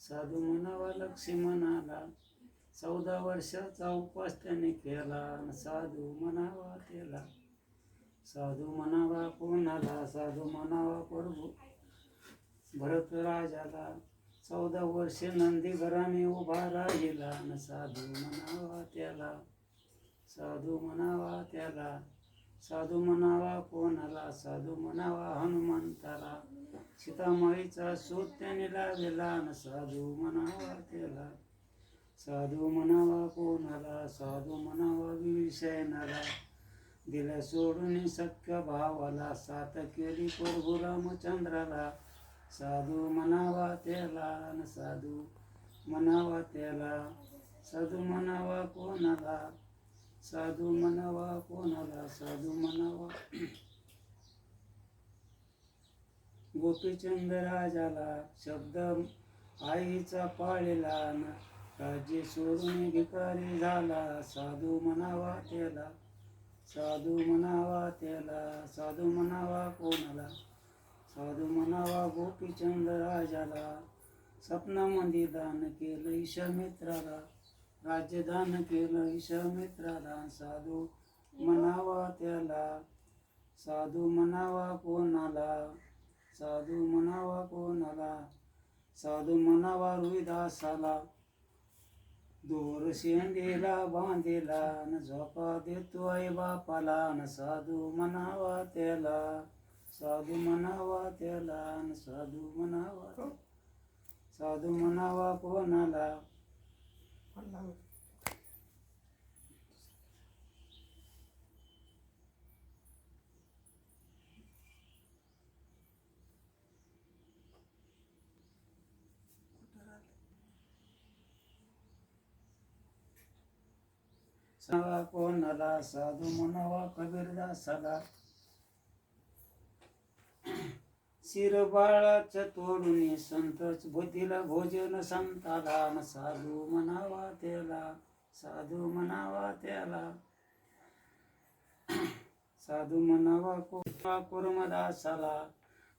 साधू म्हणावा लक्ष्मी म्हणाला चौदा वर्षाचा उपवास त्याने केला न साधू म्हणावा त्याला. साधू म्हणावा कोणाला? साधू म्हणावा प्रभू. भरत राजाला चौदा वर्षे नंदी घराने उभा राहिला न साधू म्हणावा त्याला. साधू म्हणावा त्याला. साधू म्हणावा कोणाला साधू म्हणावा हनुमंताला. सीतामाईचा शोध त्याने लागला न साधू म्हणावा त्याला. साधू म्हणावा कोणाला साधू म्हणावा विषयनाला दिला सोडून सख्य भावाला सात केली प्रभू रामचंद्राला साधू म्हणावा त्याला न साधू म्हणावा त्याला. साधू म्हणावा कोणाला साधू म्हणावा कोणाला साधू म्हणावा? गोपीचंद राजाला शब्द आईचा पाळला राज्य सोडून भिकारी झाला साधू म्हणावा त्याला साधू म्हणावा त्याला साधू म्हणावा कोणाला? साधू म्हणावा गोपीचंद राजाला स्वप्नामध्ये दान केलं ईशमित्राला राज्यदान केलं विश्वामित्राला साधू म्हणावा त्याला. साधू म्हणावा कोणाला? साधू म्हणावा कोणाला? साधू म्हणावा रुईदासाला. दोर शेंडेला बांधेला न झोपा देतो आई बापाला न साधू म्हणावा त्याला. साधू म्हणावा त्याला न साधू म्हणावा. साधू म्हणावा कोणाला? सांगा कोणाला साधू म्हणावा कबीरदासाला शिरबाळाच तोडून संतच बुद्धीला भोजन संताला. न साधू म्हणावा त्याला साधू म्हणावा त्याला. साधू म्हणावा कोपा कुर्मदासाला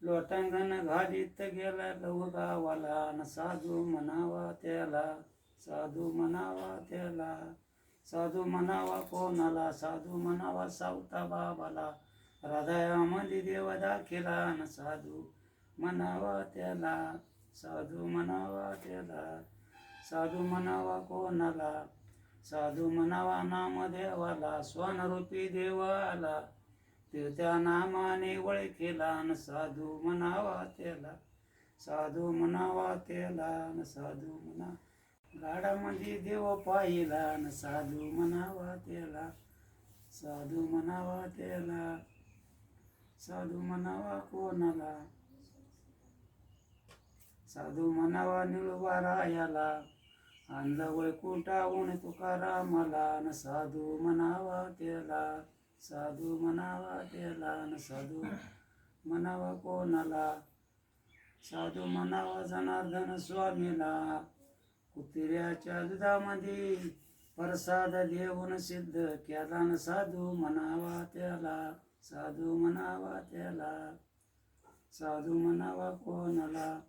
लोटांगण घालीत गेला लव गावाला न साधू म्हणावा त्याला साधू म्हणावा त्याला. साधू म्हणावा कोणाला साधू म्हणावा सावता बाबाला. हृदयामध्ये देव दाखिला न साधू म्हणावा त्याला साधू म्हणावा त्याला साधू म्हणावा कोणाला साधू म्हणावा नाम देवाला स्वनरूपी देव आला त्या नामाने ओळखीला न साधू म्हणावा त्याला साधू म्हणावा त्याला न साधू म्हणा गाडामध्ये देव पाहिला न साधू म्हणावा त्याला साधू म्हणावा त्याला. साधू म्हणावा कोणाला साधू म्हणावा निळवारायाला आणलं वैकुंठाहून तुकारामाला न साधू म्हणावा त्याला साधू म्हणावा त्याला न साधू म्हणावा कोणाला साधू म्हणावा जनार्दन स्वामीला कुत्र्याच्या दुधामध्ये प्रसाद देऊन सिद्ध केला न साधू म्हणावा त्याला साधू म्हणावा त्याला. साधू म्हणावा कोणाला.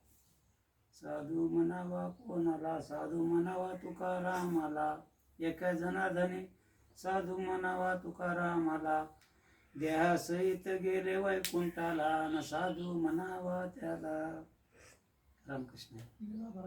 साधू म्हणावा कोणाला. साधू म्हणावा तुकारामाला. एका जनार्दने साधू म्हणावा तुकारामाला. देहासहित गेले वैकुंठाला न साधू म्हणावा त्याला. रामकृष्ण.